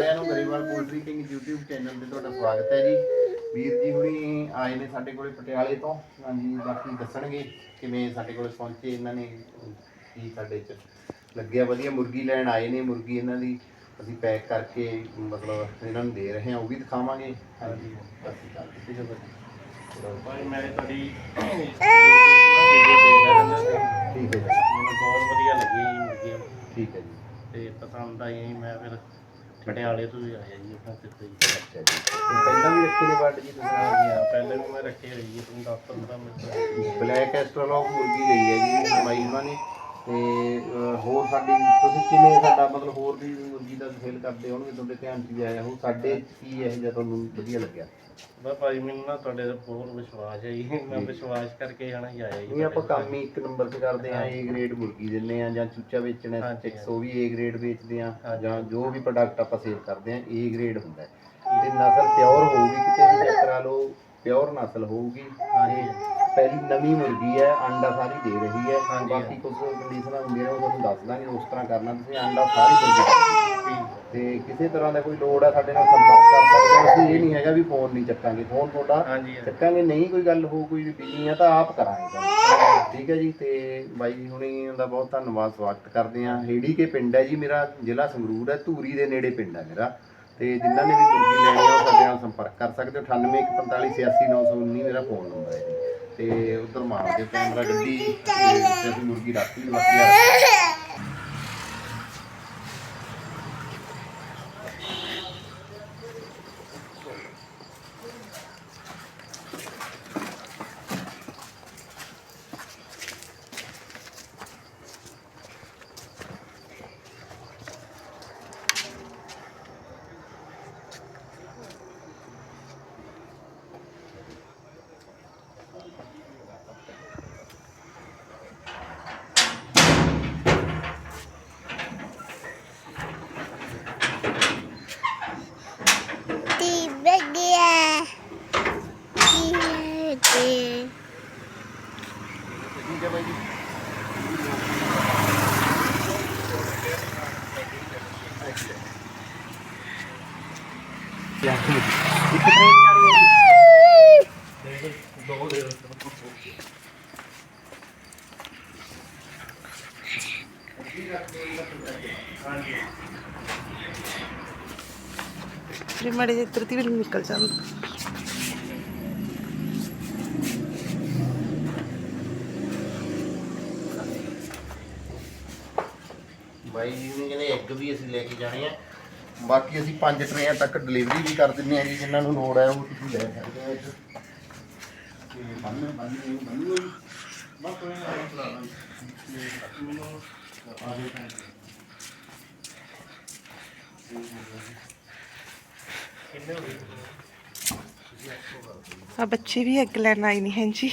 ਸਾਰਿਆਂ ਨੂੰ ਗਰੀਬਾਲ ਪੋਲਟਰੀ ਕਿੰਗ YouTube ਚੈਨਲ ਤੇ ਤੁਹਾਡਾ ਸਵਾਗਤ ਹੈ ਜੀ। ਵੀਰ ਜੀ ਹੁਣੀ ਆਏ ਨੇ ਸਾਡੇ ਕੋਲੇ ਪਟਿਆਲੇ ਤੋਂ। ਹਾਂਜੀ ਬਾਕੀ ਦੱਸਣਗੇ ਕਿਵੇਂ ਸਾਡੇ ਕੋਲੇ ਪਹੁੰਚੇ ਇਹਨਾਂ ਨੇ ਕੀ ਸਾਡੇ ਚ ਲੱਗਿਆ ਵਧੀਆ ਮੁਰਗੀ ਲੈਣ ਆਏ ਨੇ ਮੁਰਗੀ ਇਹਨਾਂ ਦੀ ਅਸੀਂ ਪੈਕ ਕਰਕੇ ਮਤਲਬ ਇਹਨਾਂ ਨੂੰ ਦੇ ਰਹੇ ਹਾਂ ਉਹ ਵੀ ਦਿਖਾਵਾਂਗੇ। ਹਾਂਜੀ ਅਸੀਂ ਕਿਸੇ ਜਗ੍ਹਾ ਚਲੋ। ਭਾਈ ਮੈਂ ਤੁਹਾਡੀ ਠੀਕ ਹੈ ਜੀ। ਮੈਨੂੰ ਬਹੁਤ ਵਧੀਆ ਲੱਗੀ ਮੁਰਗੀ ਠੀਕ ਹੈ ਜੀ। ਤੇ ਪਸੰਦ ਆਈ ਮੈਂ ਫਿਰ ਪਟਿਆਲੇ ਤੋਂ ਹੀ ਆਇਆ ਜੀ ਉਹਨਾਂ ਤੇ ਅੱਛਾ ਜੀ। ਪਹਿਲਾਂ ਵੀ ਰੱਖੇ ਨੇ ਬਰਡ ਜੀ ਤੁਸੀਂ? ਹਾਂਜੀ ਹਾਂ ਪਹਿਲੇ ਵੀ ਮੈਂ ਰੱਖੇ ਹੋਈ ਜੀ ਤੁਹਾਨੂੰ ਦੱਸ ਦਿੰਦਾ ਮੈਂ। ਬਲੈਕ ਐਸਟਰੋਲੌਗ ਮੁਰਗੀ ਲਈ ਹੈ ਜੀ? ਮਾਈ ਉਹਨਾਂ ਨੇ ਤੇ ਹੋਰ ਸਾਡੀ ਤੁਸੀਂ ਕਿਵੇਂ ਸਾਡਾ ਮਤਲਬ ਹੋਰ ਵੀ ਮੁਰਗੀ ਦਾ ਸੇਲ ਕਰਦੇ ਹੋਣਗੇ ਤੁਹਾਡੇ ਧਿਆਨ 'ਚ ਵੀ ਆਇਆ ਹੋ ਸਾਡੇ ਕੀ ਇਹ ਜਿਹਾ ਤੁਹਾਨੂੰ ਵਧੀਆ ਲੱਗਿਆ ਬਸ ਭਾਈ ਮੈਨੂੰ ਨਾ ਤੁਹਾਡੇ ਤੇ ਬਹੁਤ ਵਿਸ਼ਵਾਸ ਹੈ ਜੀ ਮੈਂ ਵਿਸ਼ਵਾਸ ਕਰਕੇ ਹਨਾ ਹੀ ਆਇਆ ਜੀ ਨਹੀਂ ਆਪਾਂ ਕੰਮ ਹੀ ਇੱਕ ਨੰਬਰ 'ਤੇ ਕਰਦੇ ਆ ਏ ਗ੍ਰੇਡ ਮੁਰਗੀ ਦਿੰਨੇ ਆ ਜਾਂ ਚੂਚਾ ਵੇਚਣਾ ਹਾਂਜੀ, 100 ਵੀ ਏ ਗ੍ਰੇਡ ਵੇਚਦੇ ਆ। ਜਾਂ ਜੋ ਵੀ ਪ੍ਰੋਡਕਟ ਆਪਾਂ ਸੇਲ ਕਰਦੇ ਆ ਏ ਗ੍ਰੇਡ ਹੁੰਦਾ ਹੈ। ਤੇ ਨਸਲ ਪਿਓਰ ਹੋਊਗੀ ਕਿਤੇ ਵੀ ਚੈੱਕ ਕਰਾ ਲਓ ਪਿਓਰ ਨਸਲ ਹੋਊਗੀ ਹਾਂਜੀ। ਪਹਿਲੀ ਨਵੀਂ ਮੁਰਗੀ ਹੈ ਅੰਡਾ ਸਾਰੀ ਦੇ ਰਹੀ ਹੈ ਹਾਂਜੀ। ਬਾਕੀ ਕੁਝ ਕੰਡੀਸ਼ਨਾਂ ਹੁੰਦੀਆਂ ਨੇ ਉਹ ਤੁਹਾਨੂੰ ਦੱਸ ਦਾਂਗੇ ਉਸ ਤਰ੍ਹਾਂ ਕਰਨਾ ਤੁਸੀਂ ਅੰਡਾ ਸਾਰੀ ਮੁਰਗੀ। ਠੀਕ ਤੇ ਕਿਸੇ ਤਰ੍ਹਾਂ ਦਾ ਕੋਈ ਲੋੜ ਹੈ ਸਾਡੇ ਨਾਲ ਸੰਪਰਕ ਕਰ ਸਕਦੇ ਹੋ ਅਸੀਂ ਇਹ ਨਹੀਂ ਹੈਗਾ ਵੀ ਫੋਨ ਨਹੀਂ ਚੱਕਾਂਗੇ ਫੋਨ ਤੁਹਾਡਾ ਹਾਂਜੀ। ਚੱਕਾਂਗੇ ਨਹੀਂ ਕੋਈ ਗੱਲ ਹੋ ਕੋਈ ਬਿਜ਼ੀ ਆ ਤਾਂ ਆਪ ਕਰਾਂਗੇ ਤੁਹਾਨੂੰ। ਠੀਕ ਹੈ ਜੀ ਤੇ ਬਾਈ ਜੀ ਹੁਣੀ ਦਾ ਬਹੁਤ ਧੰਨਵਾਦ ਸਵਾਗਤ ਕਰਦੇ ਆ ਹੇੜੀ ਕੇ ਪਿੰਡ ਹੈ ਜੀ ਮੇਰਾ ਜ਼ਿਲ੍ਹਾ ਸੰਗਰੂਰ ਹੈ ਧੂਰੀ ਦੇ ਨੇੜੇ ਪਿੰਡ ਹੈ ਮੇਰਾ ਤੇ ਜਿਨ੍ਹਾਂ ਨੇ ਵੀ ਮੁਰਗੀ ਲੈਣੀ ਆ ਉਹ ਸਾਡੇ ਨਾਲ ਸੰਪਰਕ ਕਰ ਸਕਦੇ ਹੋ 9814586919 ਮੇਰਾ ਫੋਨ ਨੰਬਰ ਹੈ ਜੀ ਤੇ ਉਧਰ ਮਾਰ ਕੇ ਕੈਮਰਾ ਗੱਡੀ ਤੇ ਅਸੀਂ ਮੁਰਗੀ ਰੱਖੀ ਬਾਕੀ ਆ। ਠੀਕ ਹੈ ਬਾਈ ਜੀ ਇੱਕ ਟ੍ਰੇਨ ਜਾਣੀ ਹੈ ਜੀ ਦੋ ਦੇ ਹਾਂਜੀ ਫਿਰ ਮਾੜੇ ਜਿਹੇ ਇੱਧਰ ਦੀ ਵੀ ਨਿਕਲ ਜਾਂਦਾ ਬਾਈ ਜੀ ਨੇ ਕਹਿੰਦੇ ਐਗ ਵੀ ਅਸੀਂ ਲੈ ਕੇ ਜਾਣੇ ਆ। ਬਾਕੀ ਅਸੀਂ ਪੰਜ ਟਰੇਆਂ ਤੱਕ ਡਿਲੀਵਰੀ ਵੀ ਕਰ ਦਿੰਦੇ ਆ ਜੀ ਜਿਨ੍ਹਾਂ ਨੂੰ ਲੋੜ ਹੈ ਉਹ ਤੁਸੀਂ ਲੈ ਸਕਦੇ ਹੋ ਇੱਥੇ। ਤੇ ਬੰਨ ਬੰਨ ਬੰਨ ਬਸ ਨਹੀਂ ਮੈਨੂੰ ਆ ਤਾਂ ਹੋ ਆ ਬੱਚੇ ਵੀ ਅੱਗ ਲੈਣ ਆਏ ਨੇ ਹਾਂ ਜੀ